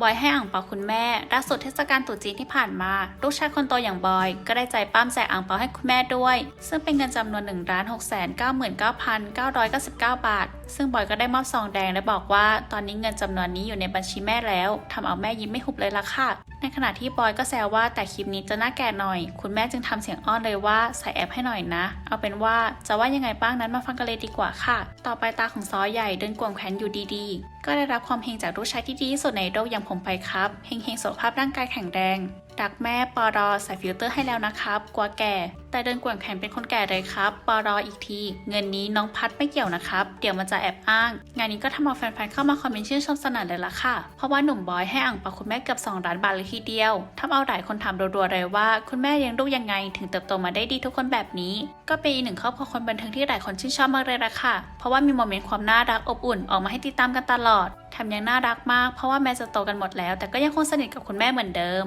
บอยให้อ่างเปาคุณแม่ล่าสุดเทศกาลตรุษจีนที่ผ่านมา ลูกชายคนโตอย่างบอย ก็ได้ใจปั้มแจกอ่างเปาให้คุณแม่ด้วย ซึ่งเป็นเงินจำนวน1นึ่งล้านหกแสนเก้าหมื่นเก้าพันเก้าร้อยเก้าสิบเก้าบาทซึ่งบอยก็ได้มอบซองแดงและบอกว่าตอนนี้เงินจำนวนนี้อยู่ในบัญชีแม่แล้วทำเอาแม่ยิ้มไม่หุบเลยละค่ะ ในขณะที่บอยก็แซวว่าแต่คลิปนี้จะน่าแก่หน่อย คุณแม่จึงทำเสียงอ้อนเลยว่าใส่แอปให้หน่อยนะ เอาเป็นว่าจะว่ายังไงบ้างนั้นมาฟังกันเลยดีกว่าค่ะ ต่อไปตาของซอใหญ่เดินกวงแขนอยู่ดีๆ ก็ได้รับความเฮงจากลูกชายที่ดีที่สุดในโลกอย่างผมไปครับ เฮงเฮงๆสุขภาพร่างกายแข็งแรง รักแม่ปอรอใส่ฟิลเตอร์ให้แล้วนะครับกลัวแก่ แต่เดินกวงแขนเป็นคนแก่เลยครับปอรออีกที เงินนี้น้องพัดไม่เกี่ยวนะครับ เดี๋ยวมันจะแอบอ้าง งานนี้ก็ทำเอาแฟนๆเข้ามาคอมเมนต์ชื่นชมสนั่นเลยล่ะค่ะ เพราะว่าหนุ่มบอยให้อ่างปาคุณแม่เกือบ2ล้านบาทเลยทีเดียวทำเอาหลายคนถามรัวๆเลยว่า คุณแม่เลี้ยงลูกยังไง ถึงเติบโตมาได้ดีทุกคนแบบนี้ ก็เป็นอีกหนึ่งครอบครัวคนบันเทิงที่หลายคนชื่นชอบมากเลยละค่ะ เพราะว่ามีโมเมนต์ความน่ารักอบอุ่นออกมาให้ติดตามกันตลอดแถมยังน่ารักมากเพราะว่าแม้จะโตกันหมดแล้ว แต่ก็ยังคงสนิทกับคุณแม่เหมือนเดิม